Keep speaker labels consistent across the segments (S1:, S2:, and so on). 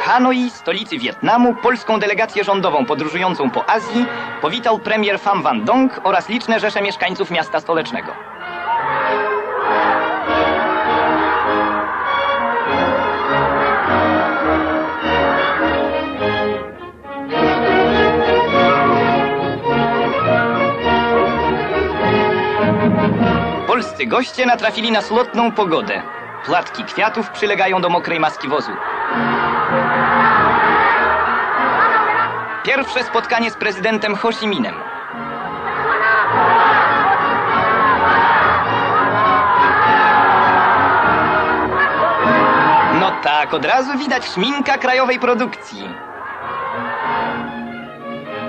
S1: Hanoi, stolicy Wietnamu, polską delegację rządową podróżującą po Azji powitał premier Pham Van Dong oraz liczne rzesze mieszkańców miasta stołecznego. Polscy goście natrafili na slotną pogodę. Płatki kwiatów przylegają do mokrej maski wozu. Pierwsze spotkanie z prezydentem Ho Chi. No tak, od razu widać szminka krajowej produkcji.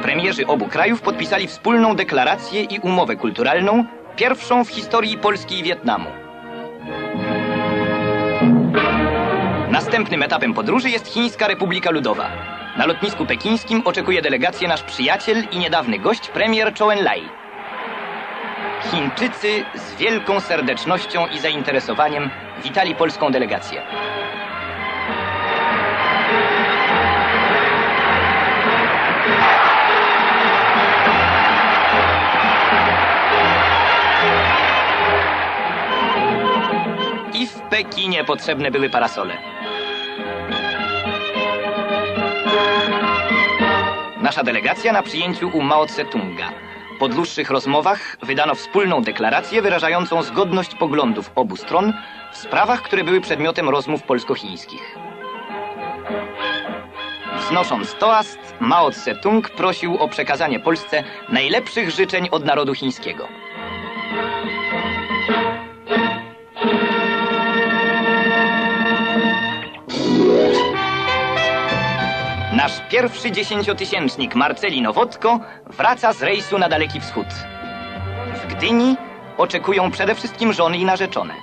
S1: Premierzy obu krajów podpisali wspólną deklarację i umowę kulturalną, pierwszą w historii Polski i Wietnamu. Następnym etapem podróży jest Chińska Republika Ludowa. Na lotnisku pekińskim oczekuje delegację nasz przyjaciel i niedawny gość, premier Chou En-lai. Chińczycy z wielką serdecznością i zainteresowaniem witali polską delegację. I w Pekinie potrzebne były parasole. Nasza delegacja na przyjęciu u Mao Tse-tunga. Po dłuższych rozmowach wydano wspólną deklarację wyrażającą zgodność poglądów obu stron w sprawach, które były przedmiotem rozmów polsko-chińskich. Wznosząc toast, Mao Tse-tung prosił o przekazanie Polsce najlepszych życzeń od narodu chińskiego. Nasz pierwszy dziesięciotysięcznik Marceli Nowotko wraca z rejsu na Daleki Wschód. W Gdyni oczekują przede wszystkim żony i narzeczone.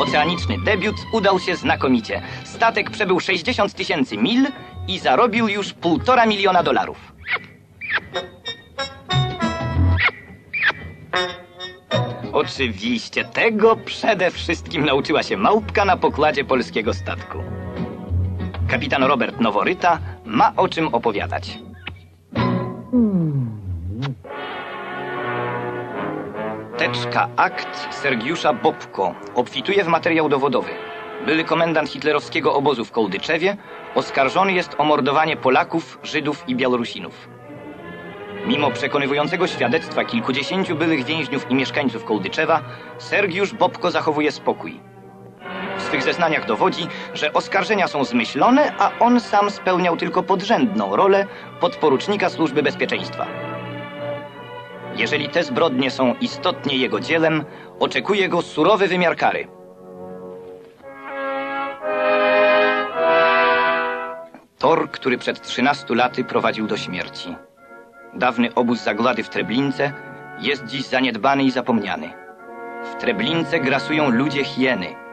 S1: Oceaniczny debiut udał się znakomicie. Statek przebył 60 tysięcy mil i zarobił już półtora miliona dolarów. Oczywiście, tego przede wszystkim nauczyła się małpka na pokładzie polskiego statku. Kapitan Robert Noworyta ma o czym opowiadać. Teczka akt Sergiusza Bobko obfituje w materiał dowodowy. Były komendant hitlerowskiego obozu w Kołdyczewie oskarżony jest o mordowanie Polaków, Żydów i Białorusinów. Mimo przekonywującego świadectwa kilkudziesięciu byłych więźniów i mieszkańców Kołdyczewa, Sergiusz Bobko zachowuje spokój. Swych zeznaniach dowodzi, że oskarżenia są zmyślone, a on sam spełniał tylko podrzędną rolę podporucznika służby bezpieczeństwa. Jeżeli te zbrodnie są istotnie jego dziełem, oczekuje go surowy wymiar kary. Tor, który przed 13 laty prowadził do śmierci. Dawny obóz zagłady w Treblince jest dziś zaniedbany i zapomniany. W Treblince grasują ludzie hieny.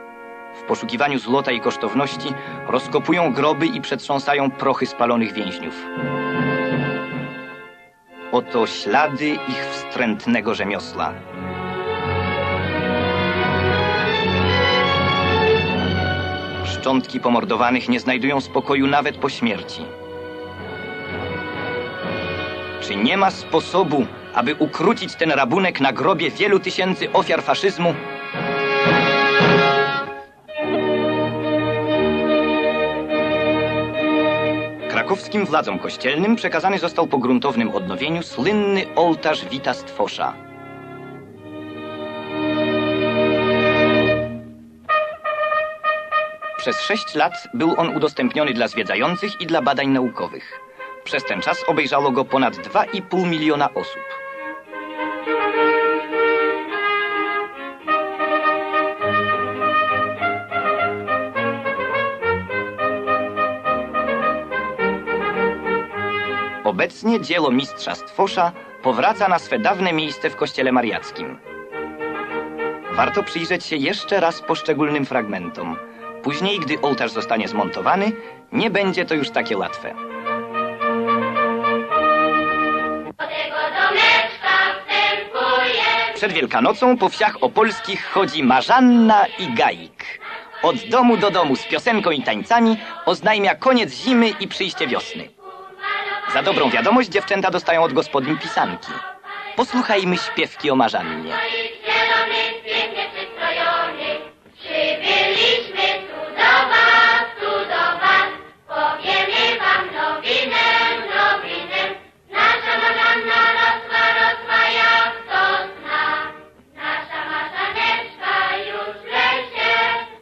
S1: W poszukiwaniu złota i kosztowności rozkopują groby i przetrząsają prochy spalonych więźniów. Oto ślady ich wstrętnego rzemiosła. Szczątki pomordowanych nie znajdują spokoju nawet po śmierci. Czy nie ma sposobu, aby ukrócić ten rabunek na grobie wielu tysięcy ofiar faszyzmu? Krakowskim władzom kościelnym przekazany został po gruntownym odnowieniu słynny ołtarz Wita Stwosza. Przez sześć lat był on udostępniony dla zwiedzających i dla badań naukowych. Przez ten czas obejrzało go ponad 2,5 miliona osób. Obecnie dzieło mistrza Stwosza powraca na swe dawne miejsce w kościele mariackim. Warto przyjrzeć się jeszcze raz poszczególnym fragmentom. Później, gdy ołtarz zostanie zmontowany, nie będzie to już takie łatwe. Przed Wielkanocą po wsiach opolskich chodzi Marzanna i Gaik. Od domu do domu z piosenką i tańcami oznajmia koniec zimy i przyjście wiosny. Za dobrą wiadomość dziewczęta dostają od gospodyń pisanki. Posłuchajmy śpiewki o Marzannie.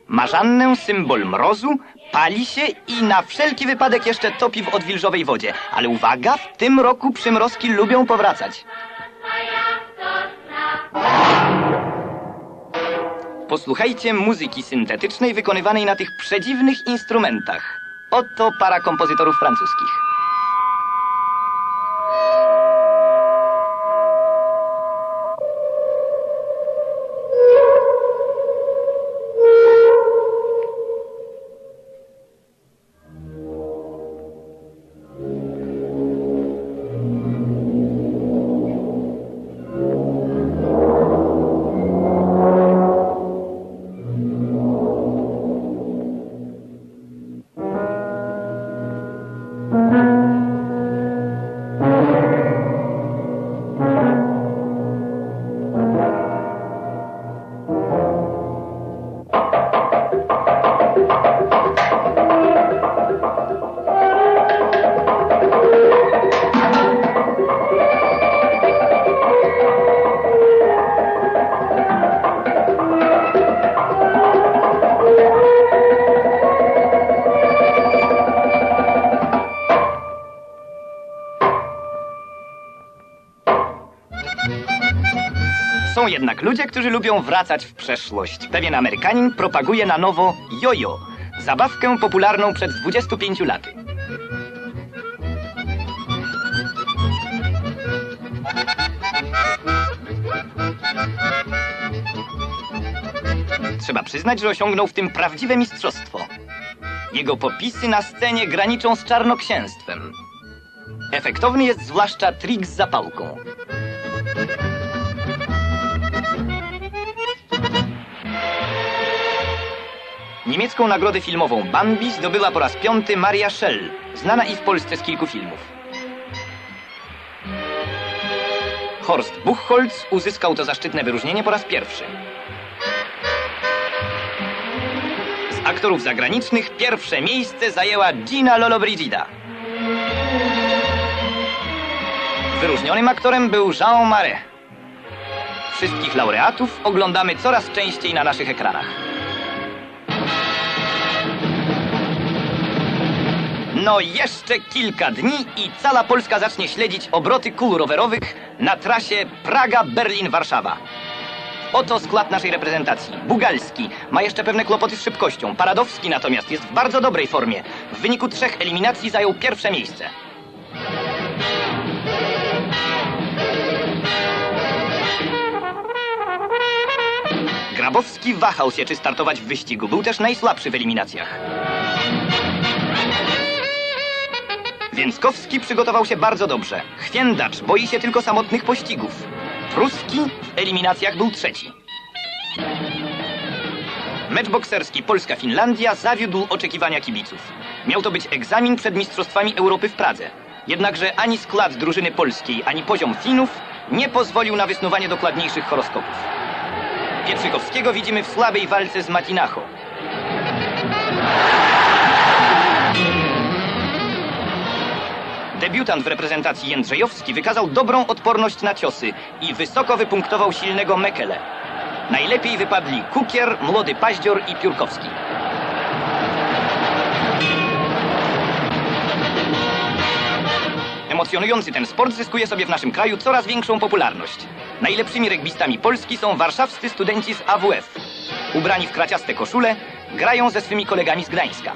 S1: Marzannę, symbol mrozu, pali się i na wszelki wypadek jeszcze topi w odwilżowej wodzie. Ale uwaga, w tym roku przymrozki lubią powracać. Posłuchajcie muzyki syntetycznej wykonywanej na tych przedziwnych instrumentach. Oto para kompozytorów francuskich. Jednak ludzie, którzy lubią wracać w przeszłość. Pewien Amerykanin propaguje na nowo jojo, zabawkę popularną przed 25 laty. Trzeba przyznać, że osiągnął w tym prawdziwe mistrzostwo. Jego popisy na scenie graniczą z czarnoksięstwem. Efektowny jest zwłaszcza trik z zapałką. Niemiecką nagrodę filmową Bambi zdobyła po raz piąty Maria Schell, znana i w Polsce z kilku filmów. Horst Buchholz uzyskał to zaszczytne wyróżnienie po raz pierwszy. Z aktorów zagranicznych pierwsze miejsce zajęła Gina Lollobrigida. Wyróżnionym aktorem był Jean Marais. Wszystkich laureatów oglądamy coraz częściej na naszych ekranach. No jeszcze kilka dni i cała Polska zacznie śledzić obroty kół rowerowych na trasie Praga-Berlin-Warszawa. Oto skład naszej reprezentacji. Bugalski ma jeszcze pewne kłopoty z szybkością. Paradowski natomiast jest w bardzo dobrej formie. W wyniku trzech eliminacji zajął pierwsze miejsce. Grabowski wahał się, czy startować w wyścigu. Był też najsłabszy w eliminacjach. Więckowski przygotował się bardzo dobrze. Chwiędacz boi się tylko samotnych pościgów. Pruski w eliminacjach był trzeci. Mecz bokserski Polska-Finlandia zawiódł oczekiwania kibiców. Miał to być egzamin przed Mistrzostwami Europy w Pradze. Jednakże ani skład drużyny polskiej, ani poziom Finów nie pozwolił na wysnuwanie dokładniejszych horoskopów. Pietrzykowskiego widzimy w słabej walce z Matinacho. Debiutant w reprezentacji Jędrzejowski wykazał dobrą odporność na ciosy i wysoko wypunktował silnego Mekele. Najlepiej wypadli Kukier, Młody Paździor i Piórkowski. Emocjonujący ten sport zyskuje sobie w naszym kraju coraz większą popularność. Najlepszymi regbistami Polski są warszawscy studenci z AWF. Ubrani w kraciaste koszule, grają ze swymi kolegami z Gdańska.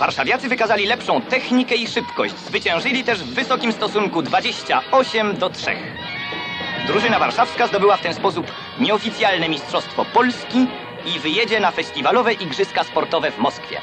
S1: Warszawiacy wykazali lepszą technikę i szybkość. Zwyciężyli też w wysokim stosunku 28 do 3. Drużyna warszawska zdobyła w ten sposób nieoficjalne Mistrzostwo Polski i wyjedzie na festiwalowe Igrzyska Sportowe w Moskwie.